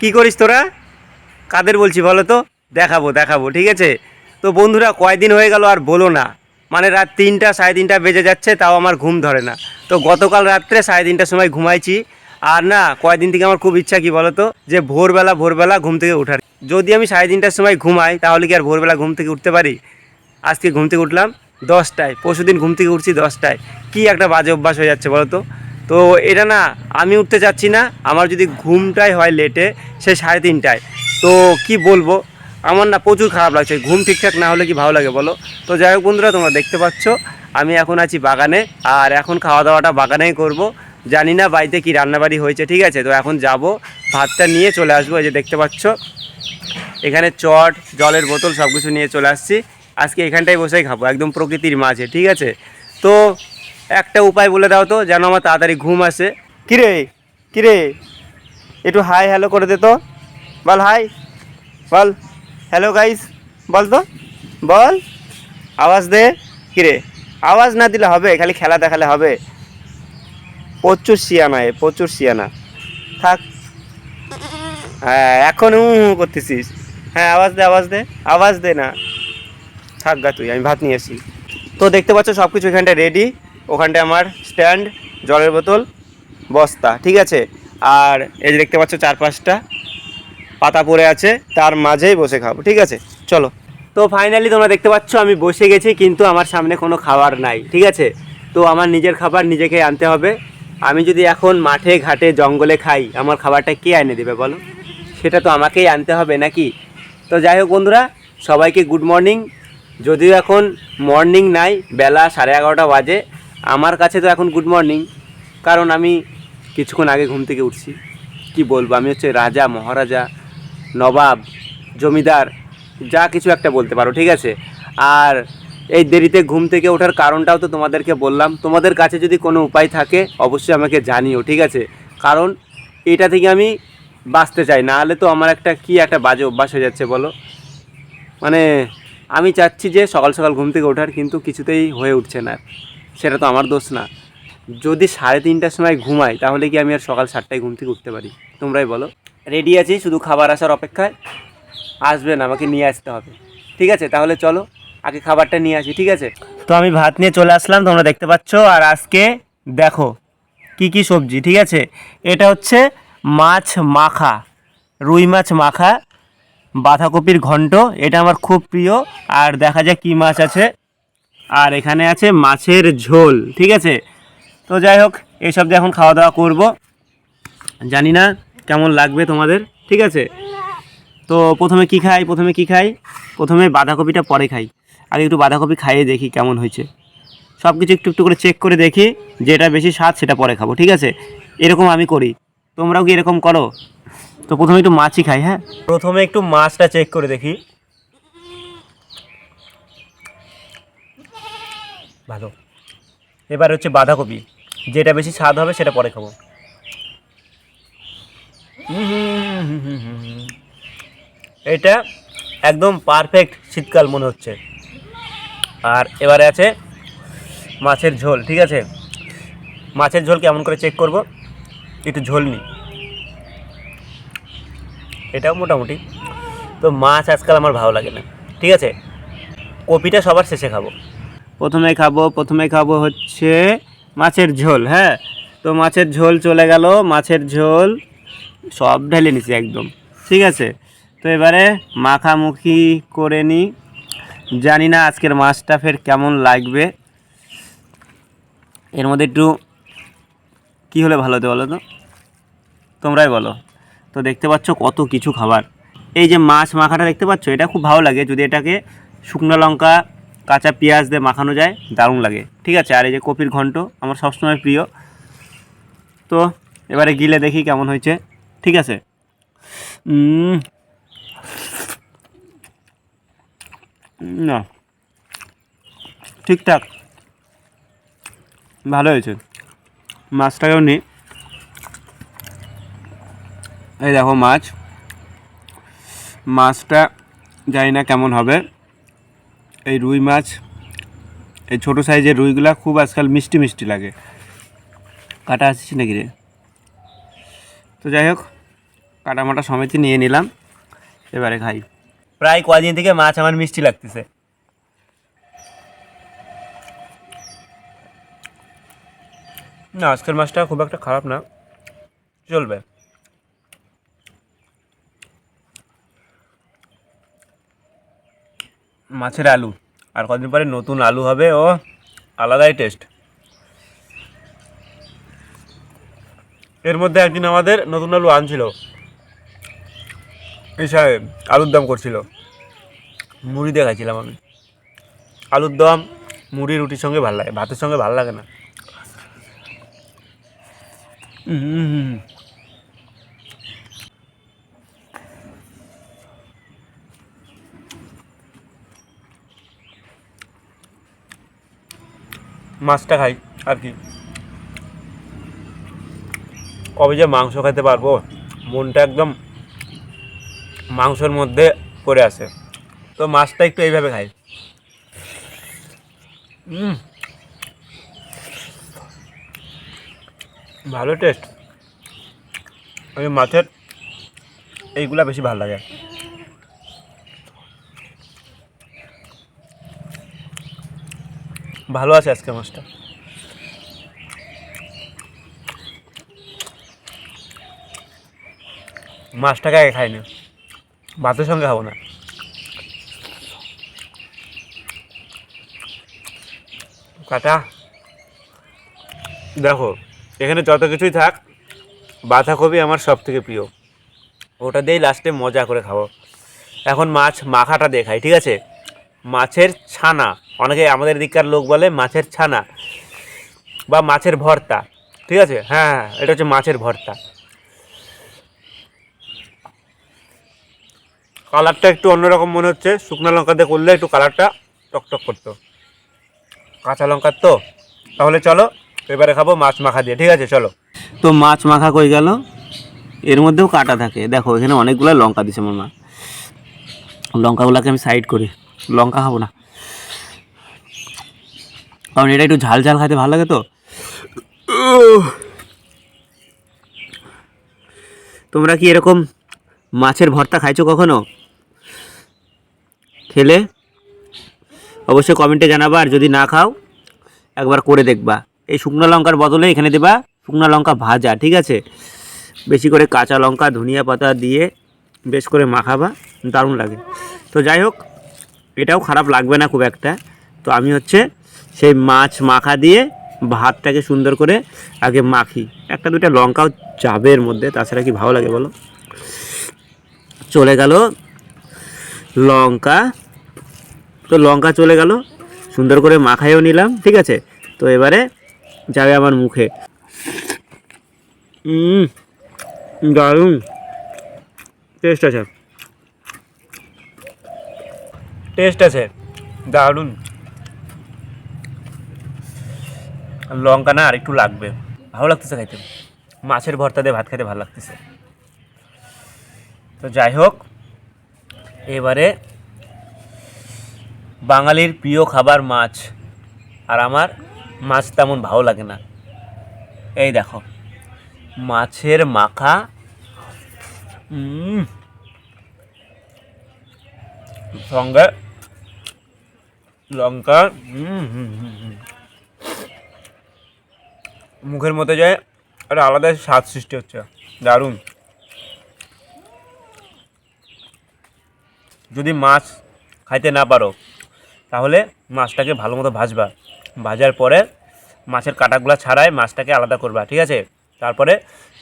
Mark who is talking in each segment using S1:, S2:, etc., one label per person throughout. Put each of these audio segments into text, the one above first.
S1: কি করিস তোরা? কাদের বলছি বলো তো? দেখাবো দেখাবো, ঠিক আছে? তো বন্ধুরা, কয়দিন হয়ে গেল আর বলো না। মানে রাত তিনটা, সাড়ে তিনটা বেজে যাচ্ছে, তাও আমার ঘুম ধরে না। তো গতকাল রাত্রে সাড়ে তিনটার সময় ঘুমাইছি। আর না, কয়দিন থেকে আমার খুব ইচ্ছা কি বলো তো? যে ভোরবেলা ভোরবেলা ঘুম থেকে ওঠার যদি আমি সাড়ে তিনটার সময় ঘুমাই, তাহলে কি আর ভোরবেলা ঘুম থেকে উঠতে পারি? আজকে ঘুম থেকে উঠলাম দশটায় পরশু দিন ঘুম থেকে উঠছি দশটায়। কি একটা বাজে অভ্যাস হয়ে যাচ্ছে বলো তো এটা না, আমি উঠতে চাচ্ছি না। আমার যদি ঘুমটাই হয় লেটে সে সাড়ে তিনটায়। তো কি বলব? আমার না প্রচুর খারাপ লাগছে। ঘুম ঠিকঠাক না হলে কি ভালো লাগে বলো? তো যাই হোক বন্ধুরা, তোমরা দেখতে পাচ্ছ, আমি এখন আছি বাগানে। আর এখন খাওয়া দাওয়াটা বাগানেই করব। জানি না বাড়িতে কি রান্নাবাড়ি হয়েছে, ঠিক আছে? তো এখন যাব, ভাতটা নিয়ে চলে আসব। এই যে দেখতে পাচ্ছ, এখানে চট, জলের বোতল সব কিছু নিয়ে চলে আসছি। আজকে এখানটায় বসেই খাব, একদম প্রকৃতির মাঝে, ঠিক আছে? তো একটা উপায় বলে দাও তো, যেন আমার তাড়াতাড়ি ঘুম আসে। কিরে কিরে? একটু হাই হ্যালো করে দে তো। বল হাই বল। হ্যালো গাইস বল তো। বল। আওয়াজ দে। কিরে? আওয়াজ না দিলে হবে, খালি খেলা দেখালে হবে। প্রচুর শিয়ানা এ, প্রচুর শিয়ানা থাক। হ্যাঁ এখন উ করতেছিস। হ্যাঁ আওয়াজ দে আওয়াজ দে। আওয়াজ দে না। থাক গা তুই, আমি ভাত নিয়ে আসি। তো দেখতে পাচ্ছ সব কিছু এখানটায় রেডি ওখানটায় আমার স্ট্যান্ড, জলের বোতল, বস্তা, ঠিক আছে? আর এই যে দেখতে পাচ্ছ চার পাঁচটা পাতা পড়ে আছে, তার মাঝেই বসে খাব, ঠিক আছে? চলো। তো ফাইনালি তোমরা দেখতে পাচ্ছ আমি বসে গেছি, কিন্তু আমার সামনে কোনো খাবার নাই, ঠিক আছে? তো আমার নিজের খাবার নিজেকে আনতে হবে। আমি যদি এখন মাঠে, ঘাটে, জঙ্গলে খাই, আমার খাবারটা কে এনে দেবে বলো? সেটা তো আমাকেই আনতে হবে নাকি? তো যাই হোক বন্ধুরা, সবাইকে গুড মর্নিং যদিও এখন মর্নিং নাই, বেলা সাড়ে এগারোটা বাজে আমার কাছে তো এখন গুড মর্নিং কারণ আমি কিছুক্ষণ আগে ঘুম থেকে উঠছি। কি বলব, আমি হচ্ছে রাজা, মহারাজা, নবাব, জমিদার, যা কিছু একটা বলতে পারো, ঠিক আছে? আর এই দেরিতে ঘুম থেকে ওঠার কারণটাও তো তোমাদেরকে বললাম। তোমাদের কাছে যদি কোনো উপায় থাকে, অবশ্যই আমাকে জানিও, ঠিক আছে? কারণ এটা থেকে আমি বাঁচতে চাই, না হলে তো আমার একটা কি একটা বাজে অভ্যাস হয়ে যাচ্ছে, বলো? মানে আমি চাচ্ছি যে সকাল সকাল ঘুম থেকে ওঠার, কিন্তু কিছুতেই হয়ে উঠছে না। সেটা তো আমার দোষ না। যদি সাড়ে তিনটার সময় ঘুমাই, তাহলে কি আমি আর সকাল সাতটায় ঘুম থেকে উঠতে পারি? তোমরাই বলো। রেডি আছি, শুধু খাবার আসার অপেক্ষায়। আসবে না, আমাকে নিয়ে আসতে হবে। ঠিক আছে, তাহলে চলো, আগে খাবারটা নিয়ে আসি, ঠিক আছে? তো আমি ভাত নিয়ে চলে আসলাম, তোমরা দেখতে পাচ্ছ, আর আজকে দেখো কি কি সবজি, ঠিক আছে? এটা হচ্ছে মাছ মাখা, রুই মাছ মাখা, বাঁধাকপির ঘন্ট, এটা আমার খুব প্রিয়। আর দেখা যাক কী মাছ আছে। আর এখানে আছে মাছের ঝোল, ঠিক আছে? তো যাই হোক এইসব দিয়ে এখন খাওয়া দাওয়া করব। জানি না কেমন লাগবে তোমাদের, ঠিক আছে? তো প্রথমে কি খাই, প্রথমে কি খাই? প্রথমে বাঁধাকপিটা, পরে খাই। আগে একটু বাঁধাকপি খাইয়ে দেখি কেমন হয়েছে। সব কিছু একটু একটু করে চেক করে দেখি, যেটা বেশি স্বাদ সেটা পরে খাব, ঠিক আছে? এরকম আমি করি। তোমরাও কি এরকম করো? তো প্রথমে একটু মাছই খাই হ্যাঁ? প্রথমে একটু মাছটা চেক করে দেখি। ভালো। এবার হচ্ছে বাঁধাকপি। যেটা বেশি স্বাদ হবে সেটা পরে খাব। এটা একদম পারফেক্ট শীতকাল মনে হচ্ছে। আর এবারে আছে মাছের ঝোল, ঠিক আছে? মাছের ঝোল কেমন করে চেক করব? একটু ঝোল নিই। এটাও মোটামুটি। তো মাছ আজকাল আমার ভালো লাগে না। ঠিক আছে? কপিটা সবার শেষে খাব। প্রথমে খাব প্রথমে খাব হচ্ছে মাছের ঝোল হ্যাঁ? তো মাছের ঝোল চলে গেল, মাছের ঝোল সব ঢেলে নিছি একদম, ঠিক আছে? তো এবারে মাখামুখি করে নিই জানি না আজকের মাছটা ফের কেমন লাগবে। এর মধ্যে একটু কী হলে ভালো হতো বলো তো? তোমরাই বলো। তো দেখতে পাচ্ছ কত কিছু খাবার। এই যে মাছ মাখাটা দেখতে পাচ্ছ? এটা খুব ভালো লাগে যদি এটাকে শুকনো লঙ্কা কাঁচা পেঁয়াজ দিয়ে মাখানো যায়, দারুণ লাগে। ঠিক আছে, আর এই যে কপির ঘন্ট, আমার সবসময় প্রিয়। তো এবারে গিলে দেখি কেমন হয়েছে। ঠিক আছে। না। ঠিকঠাক। ভালো হয়েছে। মাছটাকেও নিই এই দেখো মাছ। মাছটা জানি না কেমন হবে। এই রুই মাছ, এই ছোটো সাইজের রুইগুলা খুব আজকাল মিষ্টি মিষ্টি লাগে। কাটা আসছিস নাকি রে? তো যাই হোক কাটামাটা সমেত নিয়ে নিলাম, এবারে খাই। প্রায় কদিন থেকে মাছ আমার মিষ্টি লাগতেছে। না, আজকের মাছটা খুব একটা খারাপ না, চলবে। মাছের আলু। আর কদিন পরে নতুন আলু হবে, ও আলাদাই টেস্ট এর মধ্যে একদিন আমাদের নতুন আলু আনছিল। সাহেব আলুর দম করছিল। মুড়ি দিয়ে খাইছিলাম আমি। আলুর দম, মুড়ি, রুটির সঙ্গে ভালো লাগে, ভাতের সঙ্গে ভালো লাগে না। উম। মাছটা খাই, আর কি। কবে যে মাংস খেতে পারব, মনটা একদম মাংসের মধ্যে পড়ে আছে। তো মাছটা একটু এইভাবে খাই। ভালো টেস্ট আমি মাছের এইগুলা বেশি ভালো লাগে। ভালো আছে আজকে মাছটা। মাছটাকে আগে খাই না। ভাতের সঙ্গে খাব না। কাটা দেখো, এখানে যত কিছুই থাক, বাঁধাকপি আমার সব থেকে প্রিয়। ওটা দিয়েই লাস্টে মজা করে খাব। এখন মাছ মাখাটা দেখাই, ঠিক আছে? মাছের ছানা। অনেকে আমাদের দিককার লোক বলে মাছের ছানা বা মাছের ভর্তা, ঠিক আছে? হ্যাঁ হ্যাঁ এটা হচ্ছে মাছের ভর্তা। কালারটা একটু অন্যরকম মনে হচ্ছে। শুকনো লঙ্কা দিয়ে করলে একটু কালারটা টকটক করতো। কাঁচা লঙ্কার তো? তাহলে চলো, এবারে খাব মাছ মাখা দিয়ে, ঠিক আছে? চলো। তো মাছ মাখা কই গেল? এর মধ্যেও কাটা থাকে। দেখো, এখানে অনেকগুলো লঙ্কা দিছে আমার মা লঙ্কাগুলোকে আমি সাইড করি। লঙ্কা খাব না। কারণ এটা একটু ঝাল ঝাল খাইতে ভালো লাগে তো। তোমরা কি এরকম মাছের ভর্তা খাইছো কখনো? খেলে? অবশ্যই কমেন্টে জানাবা, আর যদি না খাও, একবার করে দেখবা। এই শুকনো লঙ্কার বদলে এখানে দেবা শুকনো লঙ্কা ভাজা, ঠিক আছে? বেশি করে কাঁচা লঙ্কা, ধনিয়া পাতা দিয়ে বেশ করে মাখাবা, দারুণ লাগে। তো যাই হোক, এটাও খারাপ লাগবে না খুব একটা। তো আমি হচ্ছে সেই মাছ মাখা দিয়ে ভাতটাকে সুন্দর করে আগে মাখি। একটা দুইটা লঙ্কাও চাবের মধ্যে, তাছাড়া কি ভালো লাগে বলো? চলে গেল লঙ্কা। তো লঙ্কা চলে গেল, সুন্দর করে মাখাইও নিলাম, ঠিক আছে? তো এবারে যাবে আমার মুখে। দারুণ। টেস্ট আছে। টেস্ট আছে, দারুণ। লঙ্কা না আর একটু লাগবে। ভালো লাগতেছে খাইতে। মাছের ভর্তা দিয়ে ভাত খাইতে ভালো লাগতেছে। তো যাই হোক এবারে বাঙালির প্রিয় খাবার মাছ। আর আমার মাছ তেমন ভালো লাগে না। এই দেখো মাছের মাখা। সঙ্গে লঙ্কা। হুম, হুম, হুম। মুখের মধ্যে যায় একটা আলাদা স্বাদ সৃষ্টি হচ্ছে। দারুণ। যদি মাছ খাইতে না পারো, তাহলে মাছটাকে ভালো মতো ভাজবা। ভাজার পরে মাছের কাঁটাগুলো ছাড়াই মাছটাকে আলাদা করবা, ঠিক আছে? তারপরে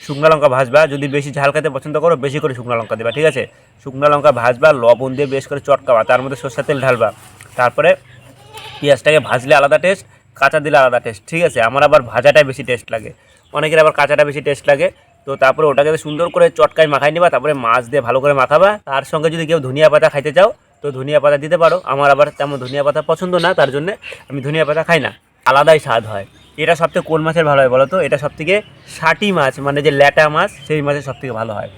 S1: শুকনো লঙ্কা ভাজবা। যদি বেশি ঝাল খেতে পছন্দ করো, বেশি করে শুকনো লঙ্কা দেবা, ঠিক আছে? শুকনো লঙ্কা ভাজবা, লবণ দিয়ে বেশ করে চটকাবা। তার মধ্যে সর্ষের তেল ঢালবা। তারপরে পেঁয়াজটাকে ভাজলে আলাদা টেস্ট কাঁচা দিলে আলাদা টেস্ট ঠিক আছে? আমার আবার ভাজাটাই বেশি টেস্ট লাগে। অনেকের আবার কাঁচাটা বেশি টেস্ট লাগে। তো তারপরে ওটাকে সুন্দর করে চটকায় মাখাই নিবা, তারপরে মাছ দিয়ে ভালো করে মাখাবা। তার সঙ্গে যদি কেউ ধনিয়া পাতা খাইতে চাও, তো ধনিয়া পাতা দিতে পারো। আমার আবার তেমন ধনিয়া পাতা পছন্দ না, তার জন্য আমি ধনিয়া পাতা খাই না। আলাদাই স্বাদ হয়। এটা সবথেকে কোন মাছের ভালো হয় বলো তো? এটা সবথেকে ষাটি মাছ মানে যে ল্যাটা মাছ, সেই মাছের সবথেকে ভালো হয়।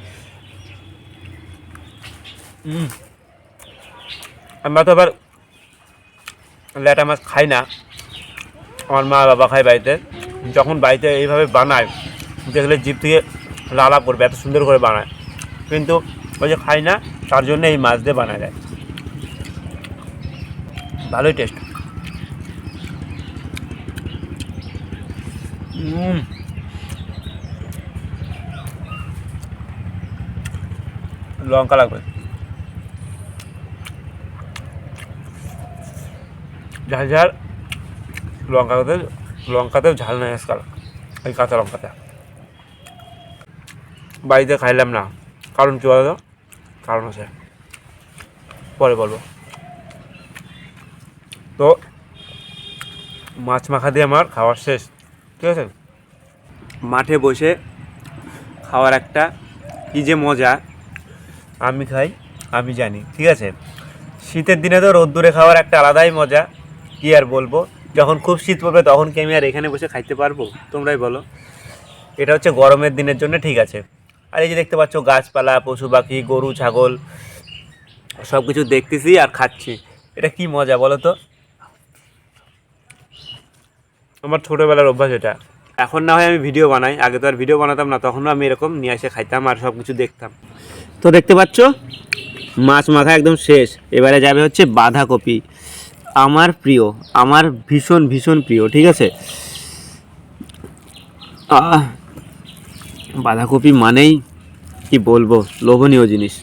S1: আমরা তো আবার ল্যাটা মাছ খাই না। আমার মা বাবা খায় বাড়িতে, যখন বাড়িতে এইভাবে বানায়, দেখলে জিভ থেকে লালা পড়বে, এত সুন্দর করে বানায়।
S2: কিন্তু ওই যে খাই না, তার জন্য এই মাছ দিয়ে বানায় দেয়। ভালোই টেস্ট লঙ্কা লাগবে। ঝাল ঝাল লঙ্কাতে লঙ্কাতেও ঝাল নেই আজকাল, এই কাঁচা লঙ্কাতে। বাড়িতে খাইলাম না, কারণ কী বলো? কারণ আছে। পরে বলব। তো, মাছ মাখা দিয়ে আমার খাওয়ার শেষ, ঠিক আছে?
S1: মাঠে বসে খাওয়ার একটা কী যে মজা,
S2: আমি খাই, আমি জানি, ঠিক আছে? শীতের দিনে তো রোদ্দুরে খাওয়ার একটা আলাদাই মজা, কি আর বলব? যখন খুব শীত পড়বে তখন কি আমি আর এখানে বসে খাইতে পারব? তোমরাই বলো। এটা হচ্ছে গরমের দিনের জন্য ঠিক আছে। আর এই যে দেখতে পাচ্ছ গাছপালা পশু পাখি গরু ছাগল সব কিছু দেখতেছি আর খাচ্ছি। এটা কি মজা বলো তো? আমার ছোটোবেলার অভ্যাস এটা।
S1: এখন না হয় আমি ভিডিও বানাই আগে তো আর ভিডিও বানাতাম না তখনও আমি এরকম নিয়ে এসে খাইতাম আর সব কিছু দেখতাম। তো দেখতে পাচ্ছ মাছ মাখা একদম শেষ। এবারে যাবে হচ্ছে বাঁধাকপি। আমার প্রিয়, আমার ভীষণ ভীষণ প্রিয়, ঠিক আছে? বাঁধাকপি মানেই কি বলব, লোভনীয় জিনিস।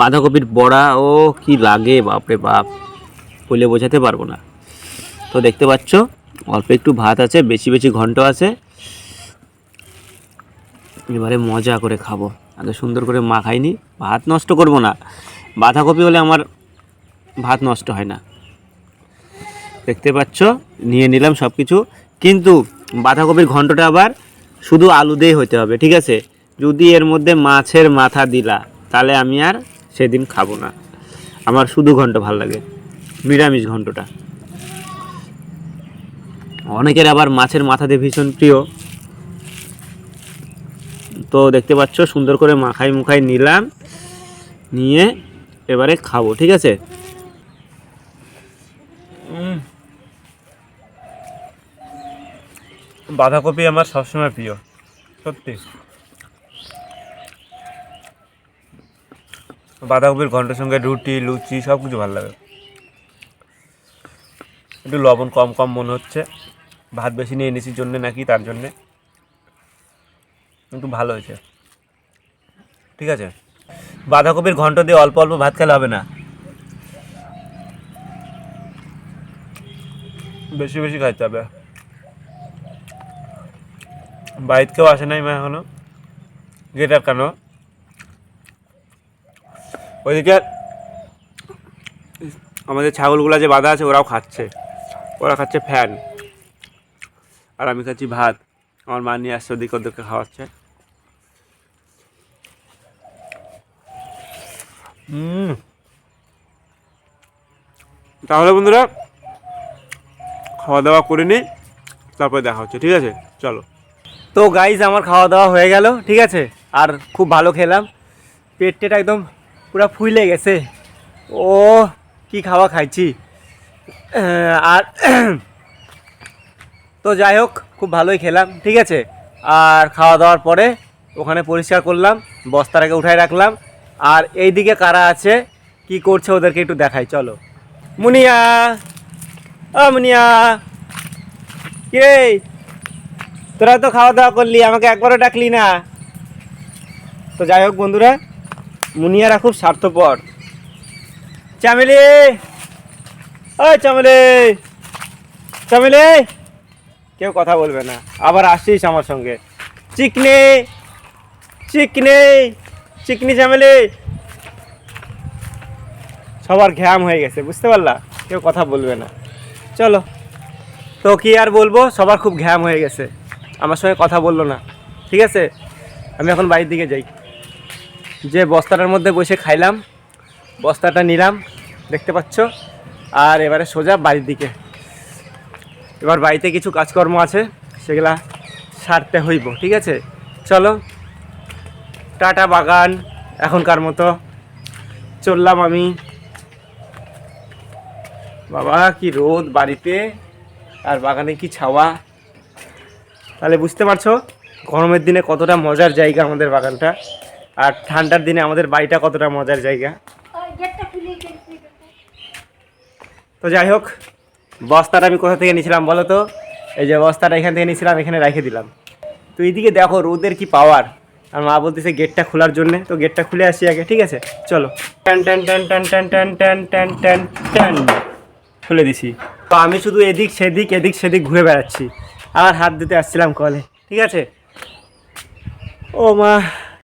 S1: বাঁধাকপির বড়া, ও কি লাগে, বাপরে বাপ বলে বোঝাতে পারব না। তো দেখতে পাচ্ছ, অল্প একটু ভাত আছে, বেশি বেশি ঘন্ট আছে। এবারে মজা করে খাব আগে সুন্দর করে মাখাইনি ভাত নষ্ট করব না। বাঁধাকপি হলে আমার ভাত নষ্ট হয় না। দেখতে পাচ্ছ, নিয়ে নিলাম সব কিছু কিন্তু বাঁধাকপির ঘন্টটা আবার শুধু আলু দিয়েই হতে হবে, ঠিক আছে? যদি এর মধ্যে মাছের মাথা দিলা, তাহলে আমি আর সেদিন খাব না। আমার শুধু ঘন্ট ভালো লাগে, নিরামিষ ঘন্টটা। অনেকের আবার মাছের মাথা দিয়ে ভীষণ প্রিয়। তো দেখতে পাচ্ছ, সুন্দর করে মাখাই মুখাই নিলাম, নিয়ে এবারে খাব, ঠিক আছে?
S2: বাঁধাকপি আমার সবসময় প্রিয়, সত্যি। বাঁধাকপির ঘণ্টার সঙ্গে রুটি, লুচি সব কিছু ভালো লাগে। একটু লবণ কম কম মনে হচ্ছে, ভাত বেশি নিয়ে এনেছি জন্যে নাকি, তার জন্যে। কিন্তু ভালো হয়েছে। ঠিক আছে? বাঁধাকপির ঘন্ট দিয়ে অল্প অল্প ভাত খেলে হবে না। বেশি বেশি খাইতে হবে। বাড়িতে কেউ আসে নাই মা এখনও। গেটার কেন ওইদিকে
S1: আমাদের ছাগলগুলো যে বাঁধা আছে, ওরাও খাচ্ছে। ওরা খাচ্ছে ফ্যান। আর আমি খাচ্ছি ভাত। আমার মা নিয়ে আসছে, ওদিকে ওদেরকে খাওয়াচ্ছে। তাহলে বন্ধুরা, খাওয়া দাওয়া করে নিই, তারপরে দেখা হচ্ছে, ঠিক আছে? চলো। তো গাইজ আমার খাওয়া দাওয়া হয়ে গেল, ঠিক আছে? আর খুব ভালো খেলাম। পেট টেট একদম পুরো ফুলে গেছে। ও, কি খাওয়া খাইছি? আর তো যাই হোক, খুব ভালোই খেলাম, ঠিক আছে? আর খাওয়া দাওয়ার পরে ওখানে পরিষ্কার করলাম, বস্তাটাকে উঠায় রাখলাম। আর এই দিকে কারা আছে, কি করছে ওদেরকে একটু দেখাই, চলো। মুনিয়া! ও মুনিয়া! কে তোরা তো খাওয়া দাওয়া করলি, আমাকে একবারও ডাকলি না। তো যাই হোক বন্ধুরা, মুনিয়ারা খুব স্বার্থপর। চামেলি! ও চামেলি! চামেলি! কেউ কথা বলবে না, আবার আসিস আমার সঙ্গে। চিকনে! চিকনে! চিকনি চামেলি! সবার ঘ্যাম হয়ে গেছে, বুঝতে পারলা? কেউ কথা বলবে না। চলো, তো কি আর বলব, সবার খুব ঘ্যাম হয়ে গেছে। আমার সঙ্গে কথা বলল না। ঠিক আছে? আমি এখন বাড়ির দিকে যাই। যে বস্তাটার মধ্যে বসে খাইলাম, বস্তাটা নিলাম, দেখতে পাচ্ছ? আর এবারে সোজা বাড়ির দিকে। এবার বাড়িতে কিছু কাজকর্ম আছে, সেগুলা সারতে হইব, ঠিক আছে? চলো। টাটা বাগান, এখনকার মতো। চললাম আমি। বাবা, কি রোদ বাড়িতে। আর বাগানে কি ছাওয়া। তাহলে বুঝতে পারছ, গরমের দিনে কতটা মজার জায়গা আমাদের বাগানটা, আর ঠান্ডার দিনে আমাদের বাড়িটা কতটা মজার জায়গা। তো যাই হোক, বস্তাটা আমি কোথা থেকে নিয়েছিলাম বলো তো? এই যে বস্তাটা এখান থেকে নিয়েছিলাম, এখানে রেখে দিলাম। তো এইদিকে দেখো রোদের কি পাওয়ার আর মা বলতেছে গেটটা খোলার জন্য, তো গেটটা খুলে আসি আগে, ঠিক আছে? চলো। টান টান টান টান টান টান টান টান টান টান খুলে দিছি। তো আমি শুধু এদিক, সেদিক এদিক, সেদিক ঘুরে বেড়াচ্ছি। আর হাত দিতে আসছিলাম কলে ঠিক আছে? ও মা।